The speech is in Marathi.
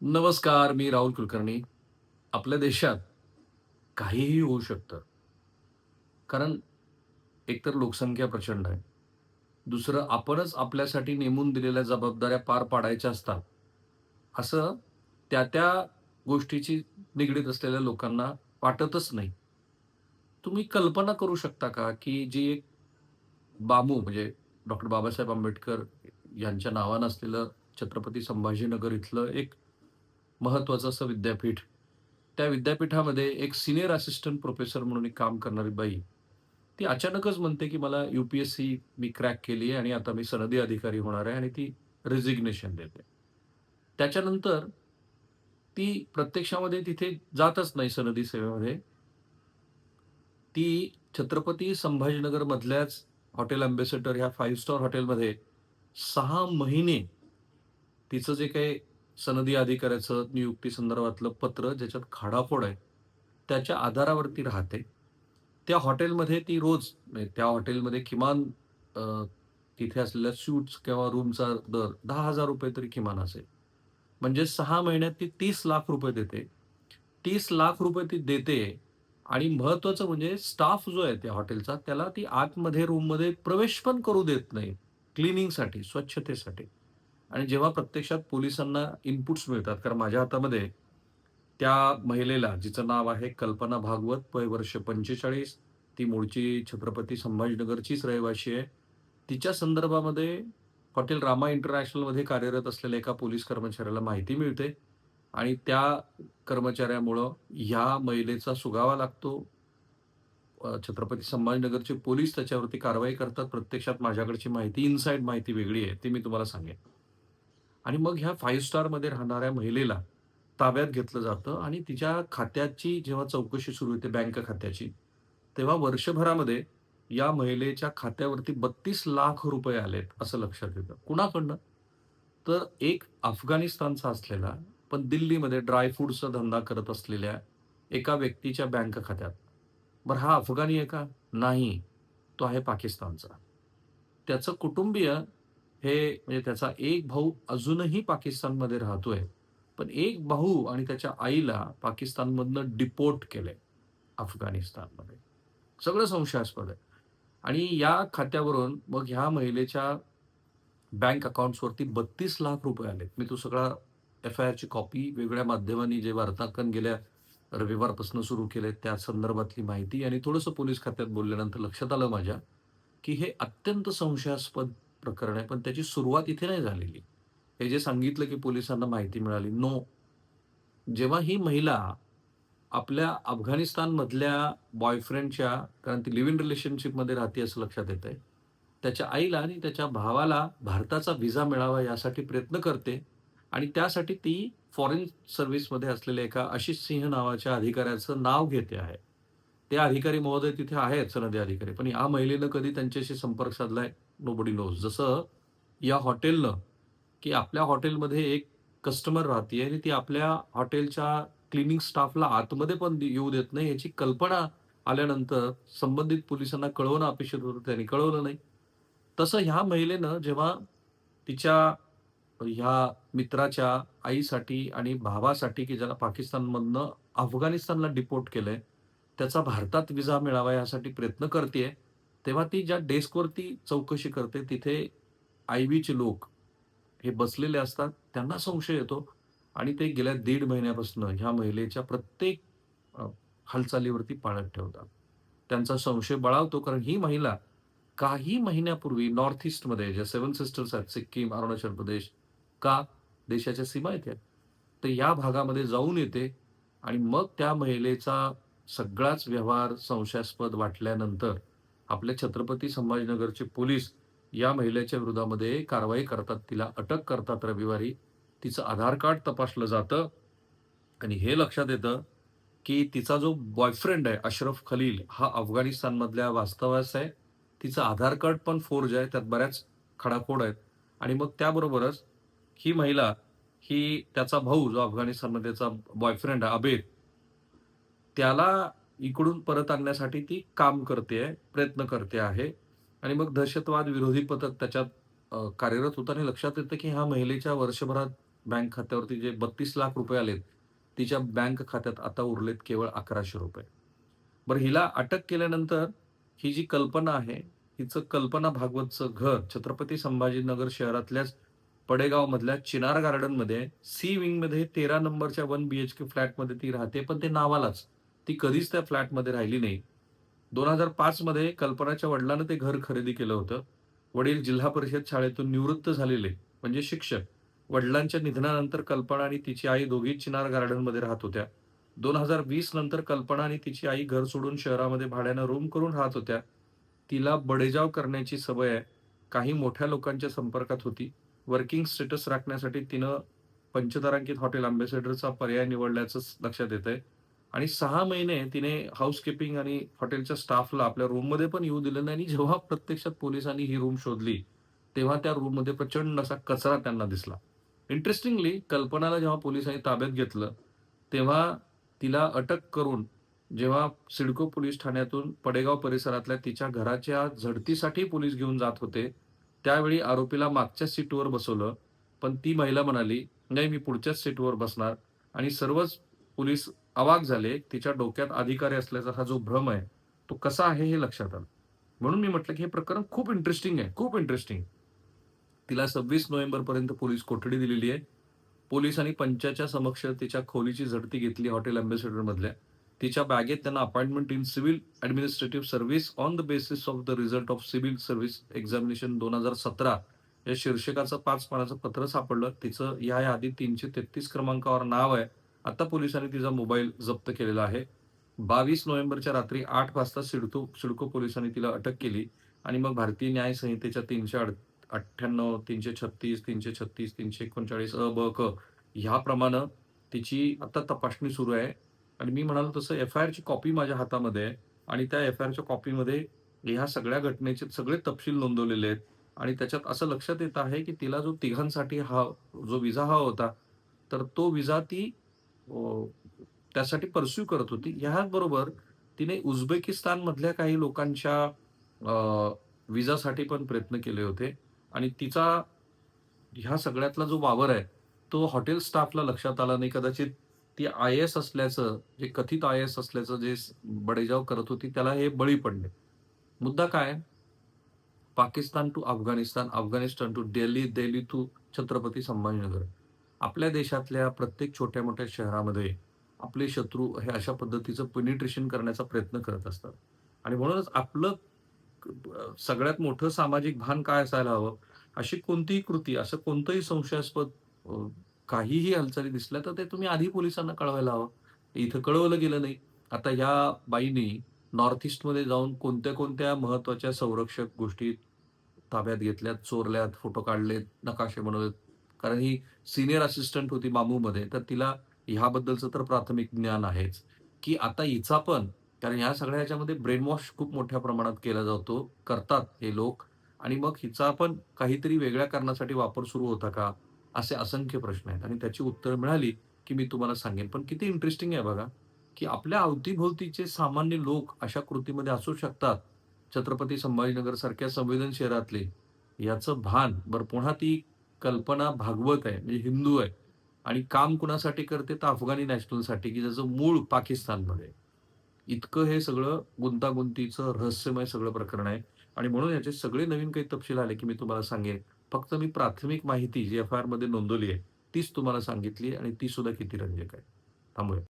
नमस्कार मी राहुल कुलकर्णी. आपल्या देशात काहीही होऊ शकतं. कारण एकतर लोकसंख्या प्रचंड आहे. दुसरं आपणच आपल्यासाठी नेमून दिलेल्या जबाबदाऱ्या पार पाडायच्या असतात. असं त्या त्या गोष्टीची निगडीत असलेल्या लोकांना वाटतच नाही. तुम्ही कल्पना करू शकता का की जी एक बामू म्हणजे डॉक्टर बाबासाहेब आंबेडकर यांच्या नावानं असलेलं छत्रपती संभाजीनगर इथलं एक महत्वाचं असं विद्यापीठ. त्या विद्यापीठामध्ये एक सिनियर असिस्टंट प्रोफेसर म्हणून एक काम करणारी बाई ती अचानकच म्हणते की मला यू पी एस सी मी क्रॅक केली आहे आणि आता मी सनदी अधिकारी होणार आहे आणि ती रेजिग्नेशन देते. त्याच्यानंतर ती प्रत्यक्षामध्ये तिथे जातच नाही सनदी सेवेमध्ये. ती छत्रपती संभाजीनगर मधल्याच हॉटेल अँबेसेडर ह्या फाईव्ह स्टार हॉटेलमध्ये सहा महिने तिचं जे काही सनदी अधिकाऱ्याचं नियुक्ती संदर्भातलं पत्र ज्याच्यात खाडाफोड आहे त्याच्या आधारावरती राहते. त्या हॉटेलमध्ये ती रोज म्हणजे त्या हॉटेलमध्ये किमान तिथे असलेल्या सूट्स किंवा रूमचा दर दहा हजार रुपये तरी किमान असेल. म्हणजे सहा महिन्यात ती तीस लाख रुपये देते. तीस लाख रुपये ती देते आणि महत्वाचं म्हणजे स्टाफ जो आहे त्या हॉटेलचा त्याला ती आतमध्ये रूममध्ये प्रवेश पण करू देत नाही. क्लिनिंगसाठी स्वच्छतेसाठी. आणि जेव्हा प्रत्यक्षात पोलिसांना इनपुट्स मिळतात कारण माझ्या हातामध्ये त्या महिलेला जिचं नाव आहे कल्पना भागवत वय वर्ष पंचेचाळीस ती मूळची छत्रपती संभाजीनगरचीच रहिवाशी आहे. तिच्या संदर्भामध्ये हॉटेल रामा इंटरनॅशनलमध्ये कार्यरत असलेल्या एका पोलीस कर्मचाऱ्याला माहिती मिळते आणि त्या कर्मचाऱ्यामुळं ह्या महिलेचा सुगावा लागतो. छत्रपती संभाजीनगरचे पोलीस त्याच्यावरती कारवाई करतात. प्रत्यक्षात माझ्याकडची माहिती इनसाईड माहिती वेगळी आहे ती मी तुम्हाला सांगेन. आणि मग ह्या फाईव्ह स्टारमध्ये राहणाऱ्या महिलेला ताब्यात घेतलं जातं आणि तिच्या खात्याची जेव्हा चौकशी सुरू होते बँक खात्याची तेव्हा वर्षभरामध्ये या महिलेच्या खात्यावरती बत्तीस लाख रुपये आलेत असं लक्षात येतं. कुणाकडनं? तर एक अफगाणिस्तानचा असलेला पण दिल्लीमध्ये ड्रायफ्रूटचा धंदा करत असलेल्या एका व्यक्तीच्या बँक खात्यात. बरं हा अफगाणी आहे का? नाही. तो आहे पाकिस्तानचा. त्याचं कुटुंबीय हे म्हणजे त्याचा एक भाऊ अजूनही पाकिस्तानमध्ये राहतोय. पण एक भाऊ आणि त्याच्या आईला पाकिस्तानमधनं डिपोर्ट केलंय अफगाणिस्तानमध्ये. सगळं संशयास्पद आहे. आणि या खात्यावरून मग ह्या महिलेच्या बँक अकाउंट्सवरती बत्तीस लाख रुपये आलेत. मी तो सगळा एफ आय आरची कॉपी वेगळ्या माध्यमांनी जे वार्तांकन गेल्या रविवारपासून सुरू केले त्या संदर्भातली माहिती आणि थोडंसं पोलीस खात्यात बोलल्यानंतर लक्षात आलं माझ्या की हे अत्यंत संशयास्पद प्रकरण आहे पण त्याची सुरुवात इथे नाही झालेली. हे जे सांगितलं की पोलिसांना माहिती मिळाली नो जेव्हा ही महिला आपल्या अफगाणिस्तानमधल्या बॉयफ्रेंडच्या कारण ती लिव्ह इन रिलेशनशिपमध्ये राहते असं लक्षात येत आहे त्याच्या आईला आणि त्याच्या भावाला भारताचा व्हिसा मिळावा यासाठी प्रयत्न करते आणि त्यासाठी ती फॉरेन सर्व्हिसमध्ये असलेल्या एका आशिष सिंह नावाच्या अधिकाऱ्याचं नाव घेते आहे. ते अधिकारी महोदय तिथे आहेत सनदी अधिकारी पण या महिलेनं कधी त्यांच्याशी संपर्क साधलाय? नोबडी नोज जसं या हॉटेलनं की आपल्या हॉटेलमध्ये एक कस्टमर राहते आणि ती आपल्या हॉटेलच्या क्लिनिंग स्टाफला आतमध्ये पण येऊ देत नाही याची कल्पना आल्यानंतर संबंधित पोलिसांना कळवणं अपेक्षित होतं त्यांनी कळवलं नाही. तसं ह्या महिलेनं जेव्हा तिच्या ह्या मित्राच्या आईसाठी आणि भावासाठी की ज्याला पाकिस्तानमधनं अफगाणिस्तानला डिपोर्ट केलंय त्याचा भारतात विजा मिळावा यासाठी प्रयत्न करते तेव्हा ती ज्या डेस्कवरती चौकशी करते तिथे आय व्हीचे लोक हे बसलेले असतात त्यांना संशय येतो. आणि ते गेल्या दीड महिन्यापासून ह्या महिलेच्या प्रत्येक हालचालीवरती पाळत ठेवतात. त्यांचा संशय बळावतो कारण ही महिला काही महिन्यापूर्वी नॉर्थ ईस्टमध्ये ज्या सेवन सिस्टर्स आहेत सिक्कीम अरुणाचल प्रदेश का देशाच्या सीमा येते तर या भागामध्ये जाऊन येते. आणि मग त्या महिलेचा सगळाच व्यवहार संशयास्पद वाटल्यानंतर आपल्या छत्रपती संभाजीनगरचे पोलीस या महिलेच्या विरोधामध्ये कारवाई करतात तिला अटक करतात रविवारी. तिचं आधार कार्ड तपासलं जातं. आणि हे लक्षात येतं की तिचा जो बॉयफ्रेंड आहे अशरफ खलील हा अफगाणिस्तानमधल्या वास्तव्यास आहे. तिचं आधार कार्ड पण फोर्ज आहे त्यात बऱ्याच खडाखोड आहेत. आणि मग त्याबरोबरच ही महिला ही त्याचा भाऊ जो अफगाणिस्तानमध्ये त्याचा बॉयफ्रेंड आहे अबेद त्याला इकडून परत आणण्यासाठी ती काम करते प्रयत्न करते आहे आणि मग दहशतवाद विरोधी पथक त्याच्यात कार्यरत होताना आणि लक्षात येतं की ह्या महिलेच्या वर्षभरात बँक खात्यावरती जे 32 लाख रुपये आलेत, तिच्या बँक खात्यात आता उरलेत केवळ ₹1100. बरं हिला अटक केल्यानंतर ही जी कल्पना आहे, हिचं कल्पना भागवतचं घर छत्रपती संभाजीनगर शहरातल्याच पडेगावमधल्या चिनार गार्डनमध्ये सी विंगमध्ये 13 नंबरच्या 1 बीएचके फ्लॅटमध्ये ती राहते, पण ते नावालाच. ती कधीच त्या फ्लॅटमध्ये राहिली नाही. 2005 मध्ये कल्पनाच्या वडिलांना ते घर खरेदी केलं होतं. वडील जिल्हा परिषद शाळेतून निवृत्त झालेले, म्हणजे शिक्षक. वडिलांच्या निधनानंतर कल्पना आणि तिची आई दोघी चिनार गार्डनमध्ये राहत होत्या. 2020 नंतर कल्पना आणि तिची आई घर सोडून शहरामध्ये भाड्यानं रूम करून राहत होत्या. तिला बडेजाव करण्याची सवय आहे. काही मोठ्या लोकांच्या संपर्कात होती. वर्किंग स्टेटस राखण्यासाठी तिनं पंचतारांकित हॉटेल अँबॅसेडरचा पर्याय निवडल्याचं लक्षात येतंय. आणि सहा महिने तिने हाऊसकीपिंग आणि हॉटेलच्या स्टाफला आपल्या रूममध्ये पण येऊ दिलं नाही आणि जेव्हा प्रत्यक्षात पोलिसांनी ही रूम शोधली, तेव्हा त्या रूममध्ये प्रचंड असा कचरा त्यांना दिसला. इंटरेस्टिंगली कल्पनाला जेव्हा पोलिसांनी ताब्यात घेतलं, तेव्हा तिला अटक करून जेव्हा सिडको पोलीस ठाण्यातून पडेगाव परिसरातल्या तिच्या घराच्या झडतीसाठी पोलीस घेऊन जात होते, त्यावेळी आरोपीला मागच्याच सीटवर बसवलं. पण ती महिला म्हणाली, "नाही, मी पुढच्याच सीटवर बसणार" आणि सर्वच पोलीस अवाक झाले. तिच्या डोक्यात अधिकारी असल्याचा हा जो भ्रम आहे, तो कसा आहे हे लक्षात आलं. म्हणून मी म्हटलं, की हे प्रकरण खूप इंटरेस्टिंग आहे, खूप इंटरेस्टिंग. तिला 26 नोव्हेंबरपर्यंत पोलीस कोठडी दिलेली आहे. पोलिसांनी पंचाच्या समक्ष तिच्या खोलीची झडती घेतली हॉटेल अँबॅसेडरमधल्या. तिच्या बॅगेत त्यांना appointment in civil administrative service on the basis of the result of civil service examination 2017 या शीर्षकाचं पाच पानाचं पत्र सापडलं. तिचं या यादी तीनशे तेहतीस क्रमांकावर नाव आहे. आता पोलिसांनी तिचा मोबाईल जप्त केलेला आहे. 22 नोव्हेंबरच्या रात्री आठ वाजता सिडको सिडको पोलिसांनी तिला अटक केली आणि मग भारतीय न्याय संहितेच्या 398, 336, 336, 339 अ, ब, क ह्याप्रमाणे तिची आता तपासणी सुरू आहे. आणि मी म्हणालो तसं एफ-आय-आरची कॉपी माझ्या हातामध्ये आहे आणि त्या एफ-आय-आरच्या कॉपीमध्ये ह्या सगळ्या घटनेचे सगळे तपशील नोंदवलेले आहेत आणि त्याच्यात असं लक्षात येत आहे, की तिला जो तिघांसाठी हा जो विजा हवा होता, तर तो विजा ती त्यासाठी परस्यू करत होती. ह्याचबरोबर तिने उझबेकिस्तानमधल्या काही लोकांच्या अ, पण प्रयत्न केले होते आणि तिचा ह्या सगळ्यातला जो वावर आहे, तो हॉटेल स्टाफला लक्षात आला नाही. कदाचित ती आय-ए-एस असल्याचं, जे कथित आय-ए-एस असल्याचं जे बडेजाव करत होती, त्याला हे बळी पडले. मुद्दा काय Pakistan to Afghanistan, Afghanistan to Delhi, Delhi to Chhatrapati Sambhajinagar. आपल्या देशातल्या प्रत्येक छोट्या-मोठ्या शहरामध्ये आपले शत्रू हे अशा पद्धतीचं पेनिट्रेशन करण्याचा प्रयत्न करत असतात. आणि म्हणूनच आपलं सगळ्यात मोठं सामाजिक भान काय असायला हवं? अशी कोणतीही कृती, असं कोणतंही संशयास्पद काहीही हालचाली दिसल्या, तर ते तुम्ही आधी पोलिसांना कळवायला हवं. इथं कळवलं गेलं नाही. आता या बाईने नॉर्थ ईस्टमध्ये जाऊन कोणत्या-कोणत्या महत्त्वाच्या संरक्षक गोष्टी ताब्यात घेतल्यात, चोरल्यात, फोटो काढलेत, नकाशे बनवलेत. कारण ही सिनियर असिस्टंट होती बांबूमध्ये, तर तिला ह्याबद्दलचं तर प्राथमिक ज्ञान आहेच, की आता हिचा पण कारण ह्या सगळ्या ह्याच्यामध्ये ब्रेनवॉश खूप मोठ्या प्रमाणात केला जातो, करतात हे लोक आणि मग हिचा पण काहीतरी वेगळ्या कारणासाठी वापर सुरू होता का? असे असंख्य प्रश्न आहेत आणि त्याची उत्तरं मिळाली, की मी तुम्हाला सांगेन. पण किती इंटरेस्टिंग आहे बघा, की आपल्या अवतीभोवतीचे सामान्य लोक अशा कृतीमध्ये असू शकतात. छत्रपती संभाजीनगरसारख्या संवेदन शहरातले, याचं भान बरं पुन्हा ती कल्पना भागवत आहे, म्हणजे हिंदू आहे आणि काम कुणासाठी करते? तर अफगाणी नॅशनलसाठी, की ज्याचं मूळ पाकिस्तानमध्ये इतकं हे सगळं गुंतागुंतीचं रहस्यमय सगळं प्रकरण आहे आणि म्हणून याचे सगळे नवीन काही तपशील आले, की मी तुम्हाला सांगेन. फक्त मी प्राथमिक माहिती जी एफ-आय-आरमध्ये नोंदवली आहे, तीच तुम्हाला सांगितली आणि ती सुद्धा किती रंजक आहे. थांबूया.